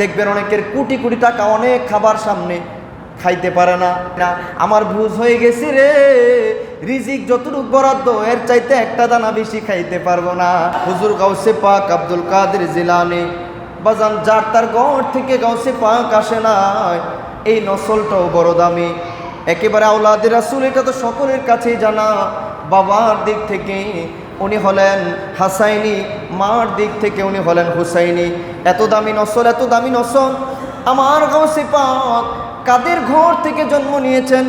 দেখবেন অনেকের কোটি কোটি টাকা অনেক খাবার সামনে খাইতে পারে না। আমার ভুজ হয়ে গেছে রে, রিজিক যতটুক বরাদ্দ, এর চাইতে একটা দানা বেশি খাইতে পারব না। হুজুর গাউসে পাক আব্দুল কাদের জিলানি, বাজান যার তার গড় থেকে গাউসে পাক আসে না এই নসলটাও বড় দামি। একেবারে আউলাদের রাসুল, এটা তো সকলের কাছেই জানা। বাবার দিক থেকে উনি হলেন হাসাইনি, মার দিক থেকে উনি হলেন হুসাইনি। এত দামি নসল, এত দামি নসল। আমার গাউসে পাক কাদের ঘর থেকে জন্ম নিয়েছেন?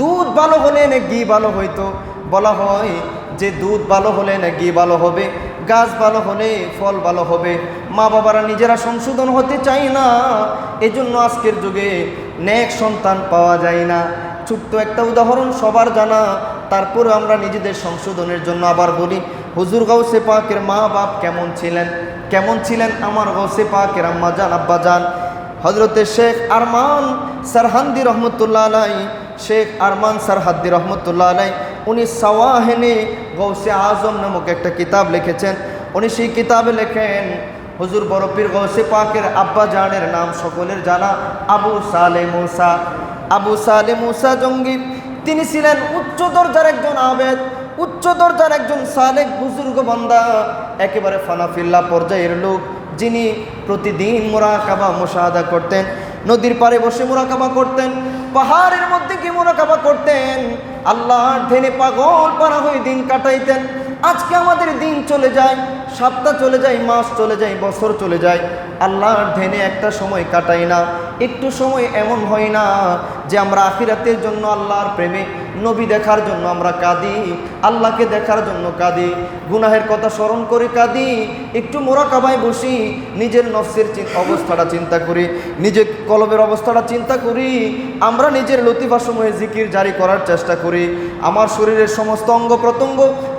দুধ ভালো হলে না ঘি ভালো হইতো? বলা হয় যে দুধ ভালো হলে না ঘি ভালো হবে, গাছ ভালো হলে ফল ভালো হবে। মা বাবারা নিজেরা সংশোধন হতে চায় না, এজন্য আজকের যুগে নেক সন্তান পাওয়া যায় না। ছোট্ট একটা উদাহরণ সবার জানা তারপরে আমরা নিজেদের সংশোধনের জন্য আবার বলি, হুজুর গাউসে পাকের মা বাপ কেমন ছিলেন? কেমন ছিলেন আমার গাউসে পাকের আম্মা জান, আব্বা জান? হজরতে শেখ আরমান সারহান্দি রহমতুল্লাহ আলাই, শেখ আরমান সারহাদ্দি রহমতুল্লাহ আলাই, উনি সাওয়াহেনে গৌসে আজম নামক একটা কিতাব লিখেছেন। উনি সেই কিতাবে লেখেন, হুজুর বরফির গৌসে পাকের আব্বা জানের নাম সকলের জানা, আবু সালে মুসা। আবু সালে মুসা জঙ্গি তিনি ছিলেন উচ্চ দরজার একজন আবেদ, উচ্চ দরজার একজন সালেক বুজুর্গ বন্দা, একেবারে ফানাফিল্লা পর্যায়ের লোক, যিনি প্রতিদিন মোরাকাবা, মোশাহাদা করতেন, নদীর পাড়ে বসে মোরাকাবা করতেন, পাহাড়ের মধ্যে গিয়ে মোরাকাবা করতেন, আল্লাহর ধেনে পাগল পারা হয়ে দিন কাটাইতেন। আজকে আমাদের দিন চলে যায়, সপ্তাহ চলে যায়, মাস চলে যায়, বছর চলে যায়। আল্লাহর ধ্যানে একটা সময় কাটাই না, একটু সময় এমন হয় না যে আমরা আখিরাতের জন্য আল্লাহর প্রেমে, নবী দেখার জন্য আমরা কাঁদি, আল্লাহকে দেখার জন্য কাঁদি, গুনাহের কথা স্মরণ করে কাঁদি, একটু মোরাকাবায় বসি, নিজের নফসের অবস্থাটা চিন্তা করি, নিজের কলবের অবস্থাটা চিন্তা করি, আমরা নিজের লতিফাসমূহে জিকির জারি করার চেষ্টা করি। আমার শরীরের সমস্ত অঙ্গ প্রত্যঙ্গ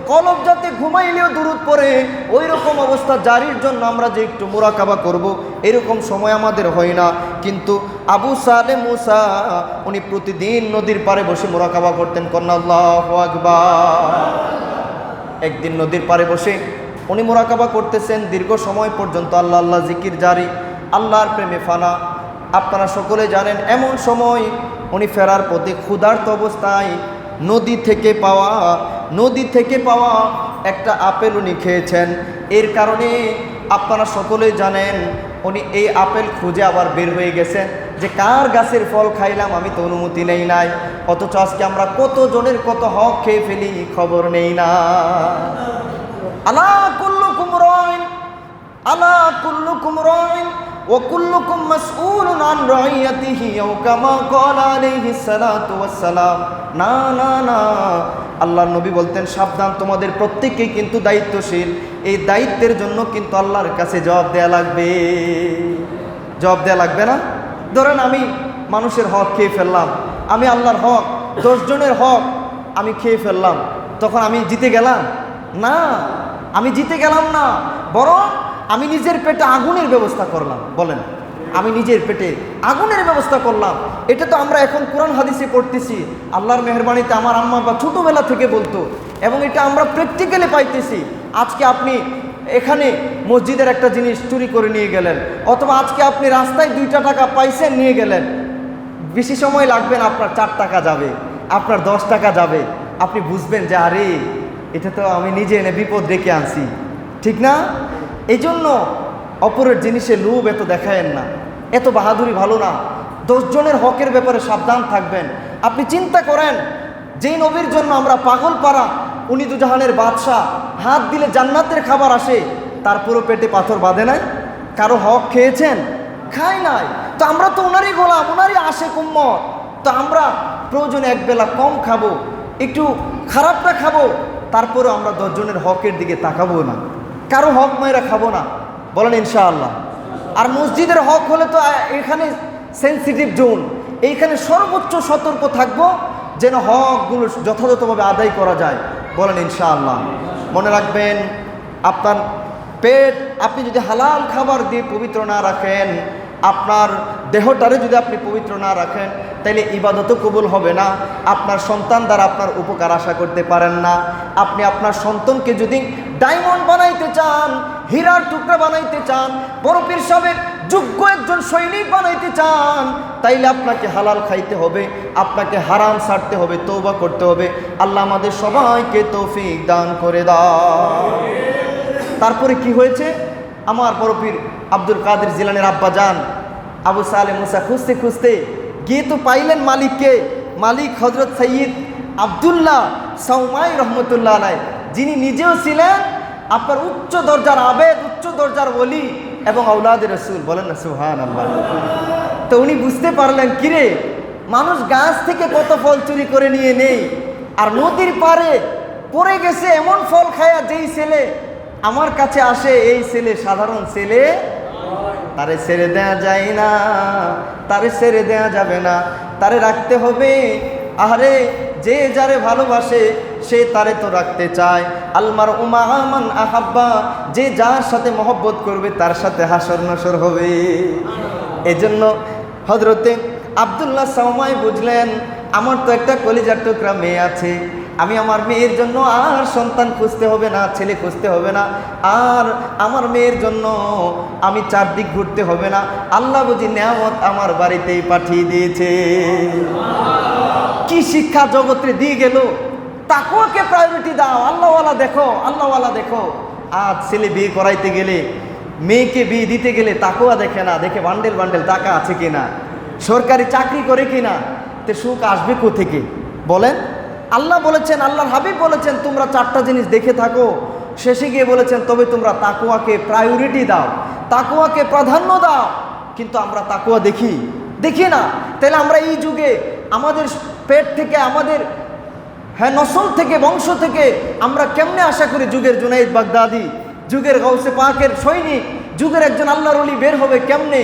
কলব যাতে ঘুমাইলেও দূরত পড়ে ওই রকম অবস্থা জারির জন্য আমরা যে একটু মোরাকাবা করব, এরকম সময় আমাদের হয় না। কিন্তু আবু সালে মুসা, উনি প্রতিদিন নদীর পাড়ে বসে মোরাকাবা করতেন কন্যা একদিন নদীর পাড়ে বসে উনি মোরাকাবা করতেছেন, দীর্ঘ সময় পর্যন্ত আল্লাহ আল্লাহ জিকির জারি, আল্লাহর প্রেমে ফানা। আপনারা সকলে জানেন, এমন সময় উনি ফেরার পথে ক্ষুধার্ত অবস্থায় নদী থেকে পাওয়া নদী থেকে পাওয়া একটা আপেল উনি খেয়েছেন। এর কারণে আপনারা সকলেই জানেন, উনি এই আপেল খুঁজে আবার বের হয়ে গেছেন। যে কার গাছের ফল খাইলাম আমি তো অনুমতি নেই নাই। অথচ আজকে আমরা কত জনের কত হক খেয়ে ফেলি, খবর নেই না। আলা কুল্লুকুম রাইন, আলা কুল্লুকুম রাইন, ওয়া কুল্লুকুম মাসউলুন আন রাইয়াতিহি, আও কামা ক্বালা আলাইহিস সালাতু সালাম। না না না আল্লাহর নবী বলতেন, সাবধান, তোমাদের প্রত্যেকেই কিন্তু দায়িত্বশীল। এই দায়িত্বের জন্য কিন্তু আল্লাহর কাছে জবাব দেয়া লাগবে। জবাব দেয়া লাগবে না? ধরেন আমি মানুষের হক খেয়ে ফেললাম। আমি আল্লাহর হক দশজনের হক আমি খেয়ে ফেললাম। তখন আমি জিতে গেলাম? না, আমি জিতে গেলাম না। বরং আমি নিজের পেটে আগুনের ব্যবস্থা করলাম। বলেন। আমি নিজের পেটে আগুনের ব্যবস্থা করলাম। এটা তো আমরা এখন কোরআন হাদিসে পড়তেছি। আল্লাহর মেহরবানিতে আমার আম্মা বা ছোটোবেলা থেকে বলতো। এবং এটা আমরা প্র্যাকটিক্যালি পাইতেছি। আজকে আপনি এখানে মসজিদের একটা জিনিস চুরি করে নিয়ে গেলেন। অথবা আজকে আপনি রাস্তায় দুইটা টাকা পাইছেন, নিয়ে গেলেন। বেশি সময় লাগবে না, আপনার চার টাকা যাবে, আপনার দশ টাকা যাবে। আপনি বুঝবেন যে, আরে, এটা তো আমি নিজে এনে বিপদ ডেকে আনছি। ঠিক না? এই জন্য অপরের জিনিসে লোভ এত দেখায়েন না। এত বাহাদুরি ভালো না। দশজনের হকের ব্যাপারে সাবধান থাকবেন। আপনি চিন্তা করেন, যেই নবীর জন্য আমরা পাগল পাড়া উনি দুজাহানের বাদশাহ, হাত দিলে জান্নাতের খাবার আসে তারপরও পেটে পাথর বাঁধে নাই। কারও হক খেয়েছেন? খাই নাই। তো আমরা তো ওনারই গোলাম ওনারই আসে কুম্মর তো আমরা প্রয়োজনে একবেলা কম খাব, একটু খারাপটা খাব তারপরে আমরা দশজনের হকের দিকে তাকাবো না। কারও হক মায়েরা খাব না। বলেন ইনশাআল্লাহ। আর মসজিদের হক হলে তো এখানে সেন্সিটিভ জোন। এইখানে সর্বোচ্চ সতর্ক থাকব যেন হকগুলো যথাযথভাবে আদায় করা যায়। বলেন ইনশাআল্লাহ। মনে রাখবেন, আপনার পেট, আপনি যদি হালাল খাবার দিয়ে পবিত্র না রাখেন, আপনার দেহটারে যদি আপনি পবিত্র না রাখেন, তাইলে ইবাদতও কবুল হবে না। আপনার সন্তান দ্বারা আপনার উপকার আশা করতে পারেন না। আপনি আপনার সন্তানকে যদি ডায়মন্ড বানাইতে চান হীরার টুকরা বানাইতে চান বড় পীর যোগ্য একজন সৈনিক বানাইতে চান, তাইলে আপনাকে হালাল খাইতে হবে, আপনাকে হারাম ছাড়তে হবে তৌবা করতে হবে। আল্লাহ আমাদের সবাইকে তৌফিক দান করে দাও। তারপরে কি হয়েছে? আমার বরফির আব্দুল কাদের জিলানের আব্বা যান আবু সালে মুসা খুঁজতে খুঁজতে গিয়ে তো পাইলেন মালিককে, মালিক হজরত সৈয়দ আবদুল্লাহ সৌমাই রহমতুল্লাহ আলাই যিনি নিজেও ছিলেন আপনার উচ্চ দরজার আবেদ, উচ্চ দরজার বলি এবং আউলাদ রসুল। বলেন না সুহান আল্লাহ তো উনি বুঝতে পারলেন, কিরে, মানুষ গাছ থেকে কত ফল চুরি করে নিয়ে নেই আর নদীর পারে পড়ে গেছে এমন ফল খায়া যেই ছেলে, আমার কাছে আসে এই ছেলে, সাধারণ ছেলে, তারে ছেড়ে দেয়া যায় না, তারে ছেড়ে দেয়া যাবে না, তারে রাখতে হবে আরে যে যারে ভালোবাসে সে তারে তো রাখতে চায়। আলমার উমা আমান আহাব্বা, যে যার সাথে মহব্বত করবে, তার সাথে হাসর নসর হবে। এজন্য হজরতে আবদুল্লাহ সামাই বুঝলেন, আমার তো একটা কলিজার টুকরা মেয়ে আছে। আমি আমার মেয়ের জন্য আর সন্তান খুঁজতে হবে না, ছেলে খুঁজতে হবে না। আর আমার মেয়ের জন্য আমি চারদিক ঘুরতে হবে না। আল্লাহ বুঝি নেয়ামত আমার বাড়িতেই পাঠিয়ে দিয়েছে। কি শিক্ষা জগতে দিয়ে গেল? তাকুয়াকে প্রায়োরিটি দাও, আল্লাহওয়ালা দেখো আল্লাহওয়ালা দেখো। আজ ছেলে বিয়ে করাইতে গেলে, মেয়েকে বিয়ে দিতে গেলে তাকুয়া দেখে না, দেখে বান্ডেল বান্ডেল টাকা আছে কিনা, সরকারি চাকরি করে কিনা, তে সুখ আসবে থেকে বলেন? আল্লাহ বলেছেন, আল্লাহর হাবিব বলেছেন, তোমরা চারটা জিনিস দেখে থাকো। শেষে গিয়ে বলেছেন, তবে তোমরা তাকুয়াকে প্রায়োরিটি দাও, তাকুয়াকে প্রাধান্য দাও। কিন্তু আমরা তাকুয়া দেখি দেখি না। তাহলে আমরা এই যুগে আমাদের পেট থেকে আমাদের হ্যাঁ নসল থেকে, বংশ থেকে আমরা কেমনে আশা করি যুগের জুনাইদ বাগদাদি, যুগের গৌসে পাকের সৈনিক, যুগের একজন আল্লাহর অলি বের হবে কেমনে?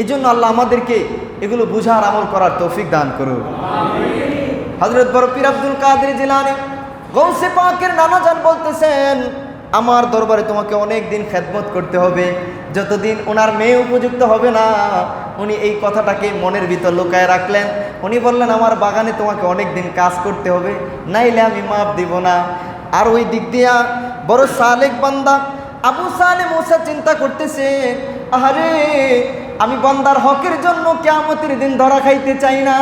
এই জন্য আল্লাহ আমাদেরকে এগুলো বুঝার আমল করার তৌফিক দান করুন। হজরত বরফির আব্দুল কাদের জিলানি গৌসে পাকের নানা যান বলতেছেন, আমার দরবারে তোমাকে অনেক দিন খেদমত করতে হবে, যতদিন ওনার মেয়ে উপযুক্ত হবে না উনি এই কথাটাকে মনের ভিতর লুকায় রাখলেন। উনি বললেন, আমার বাগানে তোমাকে অনেক দিন কাজ করতে হবে, নাইলে আমি মাপ দিব না। আর ওই দিক দিয়া বড় সালেক বান্দা আবু সালে মোসা চিন্তা করতেছে আরে আমি বান্দার হকের জন্য কেমতের দিন ধরা খাইতে চাই না।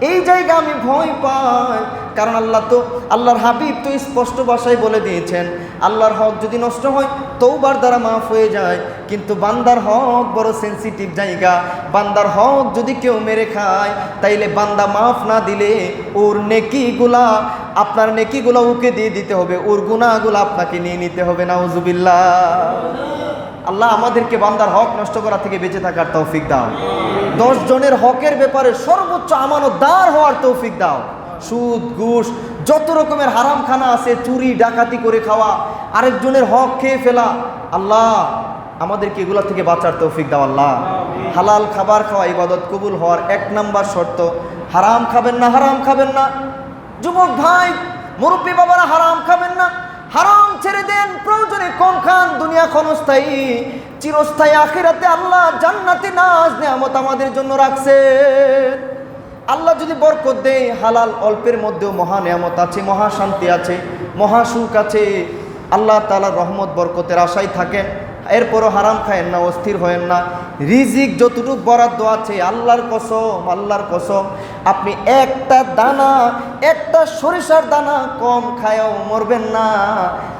এই জায়গা আমি ভয় পাই। কারণ আল্লাহ তো, আল্লাহর হাবিব তো স্পষ্ট ভাষায় বলে দিয়েছেন, আল্লাহর হক যদি নষ্ট হয় তৌবার দ্বারা মাফ হয়ে যায়। কিন্তু বান্দার হক বড় সেন্সিটিভ জায়গা। বান্দার হক যদি কেউ মেরে খায়, তাইলে বান্দা মাফ না দিলে ওর নেকিগুলা, আপনার নেকিগুলা ওকে দিয়ে দিতে হবে। ওর গুণাগুলো আপনাকে নিয়ে নিতে হবে না উজুবিল্লা আল্লাহ আমাদেরকে বান্দার হক নষ্ট করা থেকে বেঁচে থাকার তৌফিক দাও। দশ জনের হকের ব্যাপারে সর্বোচ্চ আমানত আমানতদার হওয়ার তৌফিক দাও। সুদ, ঘুষ, যত রকমের হারাম খানা আছে, চুরি, ডাকাতি করে খাওয়া, আরেকজনের হক খেয়ে ফেলা, আল্লাহ আমাদেরকে এগুলো থেকে বাঁচার তৌফিক দাও আল্লাহ। হালাল খাবার খাওয়া ইবাদত কবুল হওয়ার এক নাম্বার শর্ত। হারাম খাবেন না, হারাম খাবেন না। যুবক ভাই, মুরব্বী বাবারা হারাম খাবেন না। হারাম ছেড়ে দেন, প্রয়োজনে কম খান, দুনিয়া ক্ষণস্থায়ী, চিরস্থায়ী আখেরাতে আল্লাহ জান্নাতে নাজ নেয়ামত আমাদের জন্য রাখছে। আল্লাহ যদি বরকত দেয়, হালাল অল্পের মধ্যেও মহা নেয়ামত আছে, মহা শান্তি আছে, মহা সুখ আছে। আল্লাহ তালার রহমত, বরকতের আশাই থাকেন। এরপরও হারাম খায়েন না, অস্থির হয়েন না। রিজিক যতটুক বরাদ্দ আছে, আল্লাহর কসম আল্লাহর কসম, আপনি একটা দানা, একটা সরিষার দানা কম খায়াও মরবেন না।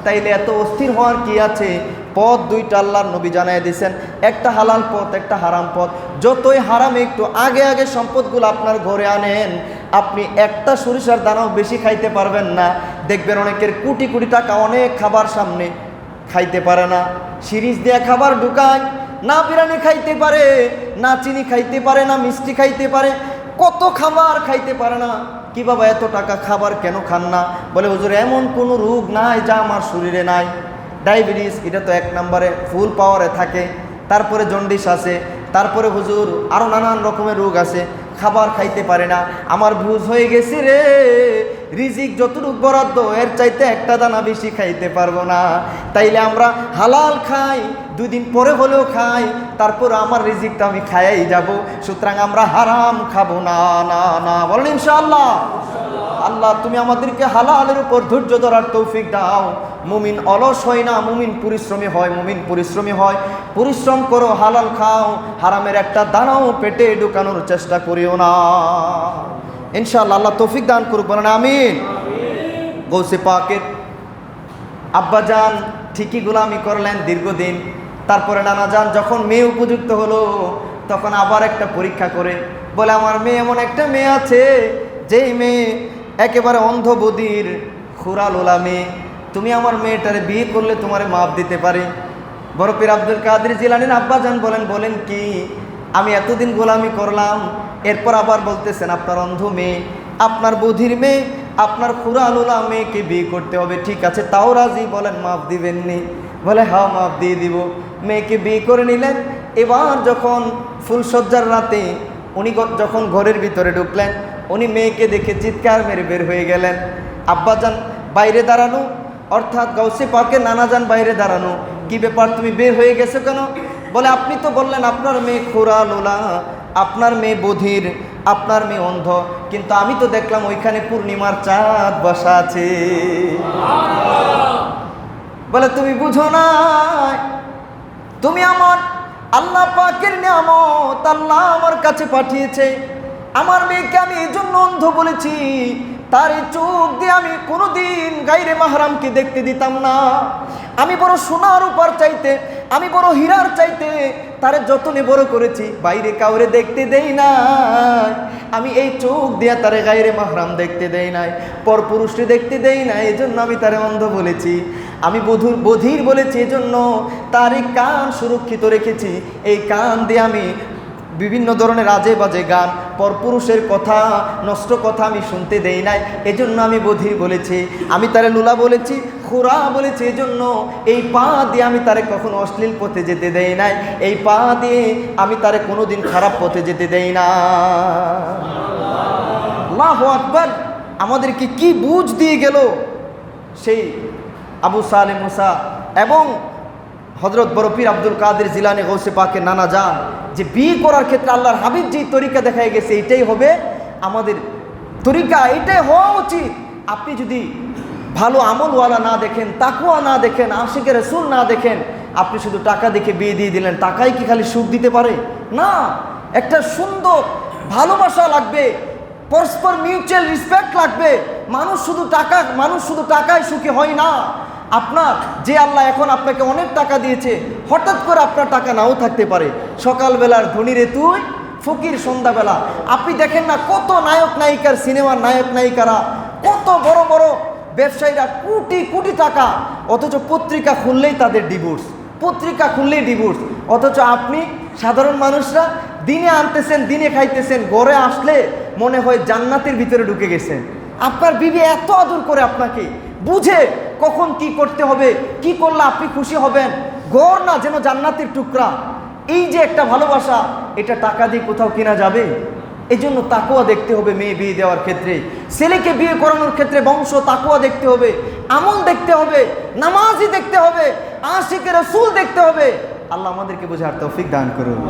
তাইলে এত অস্থির হওয়ার কি আছে? পথ দুইটা আল্লাহর নবী জানাই দিয়েছেন, একটা হালাল পথ, একটা হারাম পথ। যতই হারাম, একটু আগে আগে সম্পদগুলো আপনার ঘরে আনেন, আপনি একটা সরিষার দানাও বেশি খাইতে পারবেন না। দেখবেন অনেকের কোটি কোটি টাকা অনেক খাবার সামনে। খাইতে পারে না। সিরিজ দিয়ে খাবার ঢুকায়, না বিরিয়ানি খাইতে পারে, না চিনি খাইতে পারে, না মিষ্টি খাইতে পারে, কত খাবার খাইতে পারে না। কি বাবা, এত টাকা খাবার কেন খান না? বলে, হুজুর, এমন কোনো রোগ নাই যা আমার শরীরে নাই। ডায়াবেটিস, এটা তো এক নম্বরে, ফুল পাওয়ারে থাকে। তারপরে জন্ডিস আছে। তারপরে হুজুর আরও নানান রকমের রোগ আছে। খাবার খাইতে পারে না। আমার ভুজ হয়ে গেছে রে। রিজিক যতটুক বরাদ্দ, এর চাইতে একটা দানা বেশি খাইতে পারব না। তাইলে আমরা হালাল খাই, দুদিন পরে হলেও খাই, তারপর আমার রিজিকটা আমি খাইয়াই যাব। সুতরাং আমরা হারাম খাব না না না। বলেন ইনশাআল্লাহ। আল্লাহ, তুমি আমাদেরকে হালালের উপর ধৈর্য ধরার তৌফিক দাও। মুমিন অলস হয় না, মুমিন পরিশ্রমী হয়, মুমিন পরিশ্রমী হয়। পরিশ্রম করো, হালাল খাও, হারামের একটা দানাও পেটে ঢুকানোর চেষ্টা করিও না। ইনশাআল্লাহ আল্লাহ তৌফিক দান করুক, বলেন আমিন। গৌসে পাকের আব্বাজান ঠিকই গোলামি করলেন দীর্ঘদিন। তারপরে নানা যান যখন মেয়ে উপযুক্ত হলো, তখন আবার একটা পরীক্ষা করে। বলে, আমার মেয়ে এমন একটা মেয়ে আছে, যেই মেয়ে একেবারে অন্ধবদির খুরালোলা মেয়ে। তুমি আমার মেয়েটারে বিয়ে করলে তোমারে মাপ দিতে পারে। বরফির আব্দুল কাদের জিলানির আব্বাজান বলেন বলেন কি, আমি এতদিন গোলামি করলাম, এরপর আবার বলতেছেন, আপনার অন্ধ মেয়ে, আপনার বধির মেয়ে, আপনার খুরালুলা মেয়েকে বিয়ে করতে হবে, ঠিক আছে, তাও রাজি? বলেন মাপ দিবেননি। বলে হ্যাঁ মাপ দিয়ে দিব। মেয়েকে বিয়ে করে নিলেন। এবার যখন ফুলসজ্জার রাতে উনি যখন ঘরের ভিতরে ঢুকলেন, উনি মেয়েকে দেখে চিৎকার মেরে বের হয়ে গেলেন। আব্বাজান বাইরে দাঁড়ানো অর্থাৎ গাউসে পাকে নানাজান বাইরে দাঁড়ানো। কি ব্যাপার, তুমি বের হয়ে গেছো কেন? বলে, আপনি তো বললেন, আপনার মেয়ে খোরা লোলা, আপনার মেয়ে বধির, আপনার মেয়ে অন্ধ। কিন্তু আমি তো দেখলাম ওইখানে পূর্ণিমার চাঁদ বসা আছে। বলে, তুমি বুঝো না, তুমি আমার আল্লাহ পাকের নিয়ামত, আল্লাহ আমার কাছে পাঠিয়েছে। আমার মেয়েকে আমি এই জন্য অন্ধ বলেছি তার এই চোখ দিয়ে আমি কোনোদিন গাইরে মাহারামকে দেখতে দিতাম না। আমি বড় সোনার উপর চাইতে, আমি বড় হীরার চাইতে তারে যতনে বড় করেছি, বাইরে কাউরে দেখতে দেই না আমি এই চোখ দিয়ে তারে গাইরে মাহরাম দেখতে দেই নাই পর পুরুষকে দেখতে দেই না এই জন্য আমি তারে অন্ধ বলেছি। আমি বধুর বধির বলেছি, এজন্য তার এই কান সুরক্ষিত রেখেছি। এই কান দিয়ে আমি বিভিন্ন ধরনের আজে বাজে গান, পরপুরুষের কথা, নষ্ট কথা আমি শুনতে দেই নাই, এজন্য আমি বধির বলেছি, আমি তারে লুলা বলেছি, খুরা বলেছি এজন্য, এই পা দিয়ে আমি তারে কখনো অশ্লীল পথে যেতে দেই নাই, এই পা দিয়ে আমি তারে কোনো দিন খারাপ পথে যেতে দেই না। আল্লাহ আকবর! আমাদেরকে কি বুঝ দিয়ে গেল? সেই আবু সালে মুসা এবং হজরত বরফির আব্দুল কাদের জিলানি গৌসে পাকে নানা যান যে বিয়ে করার ক্ষেত্রে আল্লাহর হাবিব যেই তরিকা দেখাই গেছে, এটাই হবে আমাদের তরিকা, এটাই হওয়া উচিত। আপনি যদি ভালো আমলওয়ালা না দেখেন তাকুয়া না দেখেন আশিকে রসুল না দেখেন, আপনি শুধু টাকা দেখে বিয়ে দিয়ে দিলেন টাকাই কি খালি সুখ দিতে পারে? না, একটা সুন্দর ভালোবাসা লাগবে, পরস্পর মিউচুয়াল রেসপেক্ট লাগবে, মানুষ শুধু টাকা, মানুষ শুধু টাকায় সুখী হয় না। আপনার, যে আল্লাহ এখন আপনাকে অনেক টাকা দিয়েছে, হঠাৎ করে আপনার টাকা নাও থাকতে পারে। সকালবেলার ধনীরে তুই, ফকির সন্ধ্যাবেলা। আপনি দেখেন না কত নায়ক নায়িকার সিনেমার নায়ক নায়িকারা, কত বড় বড় ব্যবসায়ীরা কোটি কোটি টাকা, অথচ পত্রিকা খুললেই তাদের ডিভোর্স পত্রিকা খুললেই ডিভোর্স অথচ আপনি সাধারণ মানুষরা দিনে আনতেছেন, দিনে খাইতেছেন গড়ে আসলে মনে হয় জান্নাতের ভিতরে ঢুকে গেছেন। আপনার বিবি এত আদর করে আপনাকে, বুঝে কখন কি করতে হবে, কি করলে আপনি খুশি হবেন? গড় না যেন জান্নাতের টুকরা। এই যে একটা ভালোবাসা, এটা টাকা দিয়ে কোথাও কেনা যাবে? এই জন্য তাকুয়া দেখতে হবে মেয়ে বিয়ে দেওয়ার ক্ষেত্রে। ছেলেকে বিয়ে করানোর ক্ষেত্রে বংশ তাকুয়া দেখতে হবে। আমল দেখতে হবে নামাজি দেখতে হবে, আশিকের রসুল দেখতে হবে। আল্লাহ আমাদেরকে বোঝার তৌফিক দান করুন।